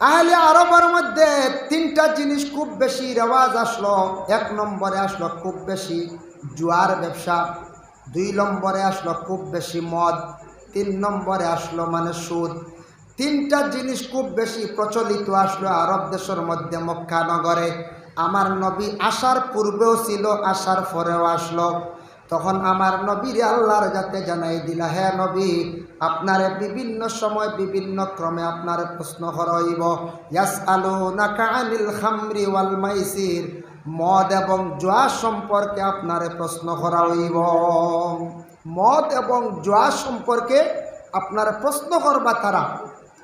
আহলে আরবের মধ্যে তিনটা জিনিস খুব বেশি রেওয়াজ আসলো। এক নম্বরে আসলো খুব বেশি জুয়ার ব্যবসা, দুই নম্বরে আসলো খুব বেশি মদ, তিন নম্বরে আসলো মানে সুদ। তিনটা জিনিস খুব বেশি প্রচলিত আসলো আরব দেশের মধ্যে, মক্কা নগরে। আমার নবী আসার পূর্বেও ছিল, আসার পরেও আসলো। তখন আমার নবীর আল্লাহর যাতে জানাই দিলা, হে নবী, আপনারে বিভিন্ন সময় বিভিন্ন ক্রমে আপনার প্রশ্ন হরইব ইয়াস আলু নাকানিল খামরি ওয়াল মাইসির, মদ এবং জোয়া সম্পর্কে আপনারে প্রশ্ন করা হইব মদ এবং জোয়া সম্পর্কে আপনার প্রশ্ন করবা তারা।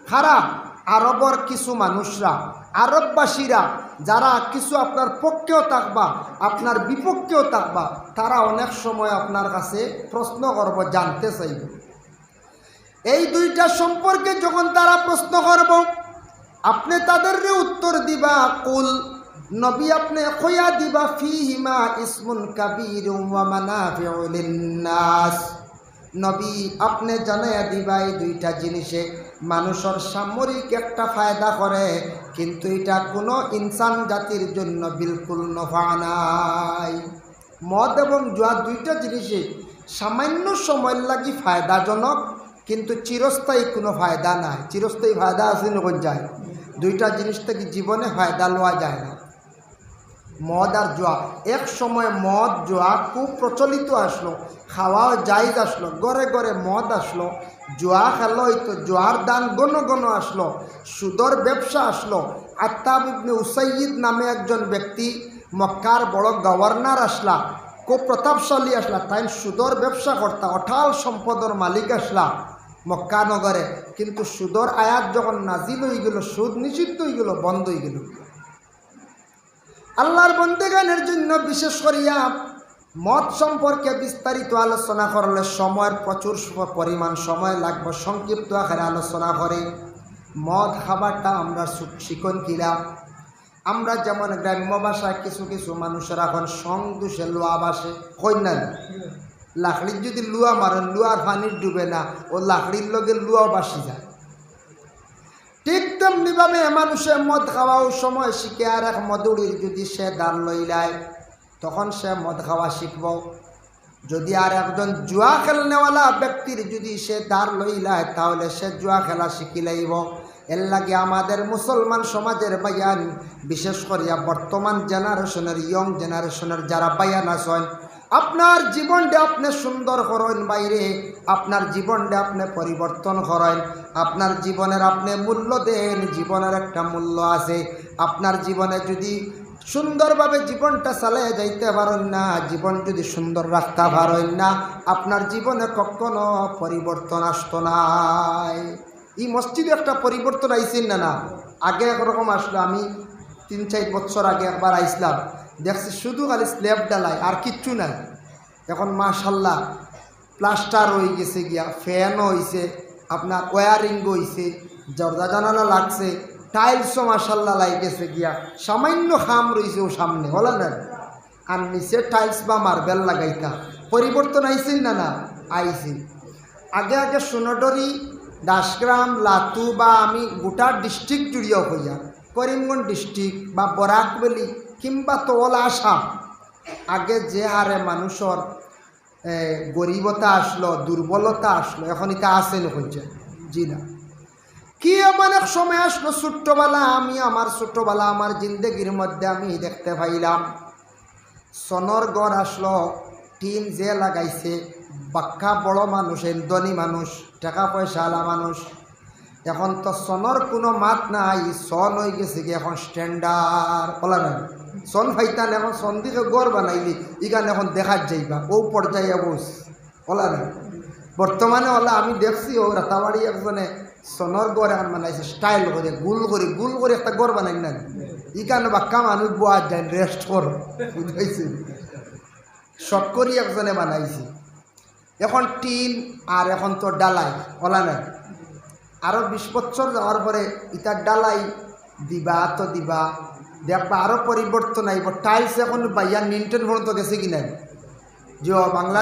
খারা আরবর কিছু মানুষরা আরববাসীরা যারা কিছু আপনার পক্ষেও থাকবা, আপনার বিপক্ষেও থাকবা, তারা অনেক সময় আপনার কাছে প্রশ্ন করব, জানতে চাইব। এই দুইটা সম্পর্কে যখন তারা প্রশ্ন করব, আপনি তাদের উত্তর দিবা, কুল, নবী আপনি কইয়া দিবা, ফিহিমা ইসমুন কাবির নবী আপনি জানাইয়া দিবা এই দুইটা জিনিসে। মানুষের সামরিক একটা ফায়দা করে, কিন্তু এটা কোনো ইনসান জাতির জন্য বিলকুল নফা নাই। মদ এবং জুয়া দুইটা জিনিসে সামান্য সময় লাগি ফায়দাজনক, কিন্তু চিরস্থায়ী কোনো ফায়দা নাই। চিরস্থায়ী ফায়দা আছে নগর যায় দুইটা জিনিস থেকে জীবনে ফায়দা লওয়া যায় না। মদ আর জোয়া। এক সময় মদ, জোয়া খুব প্রচলিত আসলো। খাওয়া জায়জ আসলো। গড়ে গড়ে মদ আসলো। জোয়া খেলো তো জোয়ার দান গণ গণ আসলো। সুদর ব্যবসা আসলো। আত্তাব ইবনে উসাইদ নামে একজন ব্যক্তি মক্কার বড় গভর্নর আসলা, খুব প্রতাপশালী আসলা তাই সুদর ব্যবসা কর্তা, অঠাল সম্পদর মালিক আসলা মক্কা নগরে। কিন্তু সুদর আয়াত যখন নাজিল হয়ে গেল, সুদ নিষিদ্ধ হয়ে গেল, বন্ধ হয়ে গেল। আল্লাহর বন্দেগানের জন্য বিশেষ করিয়া মদ সম্পর্কে বিস্তারিত আলোচনা করলে সময়ের প্রচুর পরিমাণ সময় লাগবে। সংক্ষিপ্ত আকারে আলোচনা করে মদ খাবারটা আমরা শিকন কিলাম আমরা যেমন গ্রাম্য ভাষায় কিছু কিছু মানুষের এখন সং দুষে লোয়া বাসে কন্যা লাকড়ির যদি লুয়া মারেন, লুয়ার পানির ডুবে না, ও লাকড়ির লগে লুয়াও বাসি যায়। ঠিক তেমনি তেমনিভাবে মানুষের মদ খাওয়াও সময় শিখে আর এক মদুরির যদি সে দান লইলায় তখন সে মদ খাওয়া শিখব। যদি আর একজন জুয়া খেলনেওয়ালা ব্যক্তির যদি সে দাঁড় লইলায় তাহলে সে জুয়া খেলা শিখি লাইব। এর লাগে আমাদের মুসলমান সমাজের বায়ান, বিশেষ করিয়া বর্তমান জেনারেশনের ইয়ং জেনারেশনের যারা বায়ান আছেন আপনার জীবনটা আপনি সুন্দর করেন বাইরে, আপনার জীবনটা আপনি পরিবর্তন করেন। আপনার জীবনের আপনি মূল্য দেন, জীবনের একটা মূল্য আছে। আপনার জীবনে যদি সুন্দরভাবে জীবনটা চালিয়ে যাইতে পারেন না, জীবন যদি সুন্দর রাখতে পারেন না, আপনার জীবনে কখনো পরিবর্তন আসতো নাই। এই মসজিদে একটা পরিবর্তন আইসেন না না? আগে একরকম আসলো, আমি তিন চার বছর আগে একবার আইসলাম। দেখছি শুধু খালি স্ল্যাব ডালাই আর কিচ্ছু নাই। এখন মাশাল্লাহ প্লাস্টার হয়ে গেছে গিয়া ফ্যানও হয়েছে আপনার ওয়ারিং হয়েছে জর্দা জানালা লাগছে টাইলসও মাসাল্লাহ লাই গেছে গিয়া, সামান্য খাম রয়েছে ও সামনে বলেন আর নিচে টাইলস বা মার্বেল লাগাইতা, পরিবর্তন আইসেন না না? আইসি আগে আগে সোনডরি, দাসগ্রাম, লাতু বা আমি গোটা ডিস্ট্রিক্ট জুড়িয়েও হইয়া, করিমগঞ্জ ডিস্ট্রিক্ট বা বরাকবেলি কিংবা তল আসাম আগে যে হারে মানুষের গরিবতা আসলো দুর্বলতা আসলো, এখন এটা আসেন হচ্ছে জি না। কি এমন এক সময় আসলো ছোট্টবেলা, আমি আমার ছোট্টবেলা, আমার জিন্দগির মধ্যে আমি দেখতে পাইলাম। সনর গড় আসলো, টিন যে লাগাইছে, বাক্কা বড় মানুষ ধনী মানুষ, টাকা পয়সা আলা মানুষ। এখন তো সনর কোনো মাত নাই, সন হয়ে গেছে কি এখন স্ট্যান্ডার্ড বলা নাই। সন ফাইতান এখন সন দিকে গড় বানাইলি ইখানে এখন দেখার যাইবা ও পর্যায়ে বস বলা নাই। বর্তমানে ওলা আমি দেখছি ও রাতাবাড়ি একজনে সনর গড় এখন বানাইছে স্টাইল করে, গুল করে গুল করে একটা গড় বানাই না ইখানে বাক্কা মানুষ বোয়া যায় রেস্ট কর, বুঝাইছে। শর্ট করি একজনে বানাইছে। এখন টিন আর এখন তো ডালাই ওলা নাই। আরও বিশ বছর যাওয়ার পরে ইটার ডালাই দিবা তো দিবা। দেখবা আরও পরিবর্তন আইব। টাইলস এখন বাইয়া নিনটেন পর্যন্ত গেছে কিনা যে বাংলা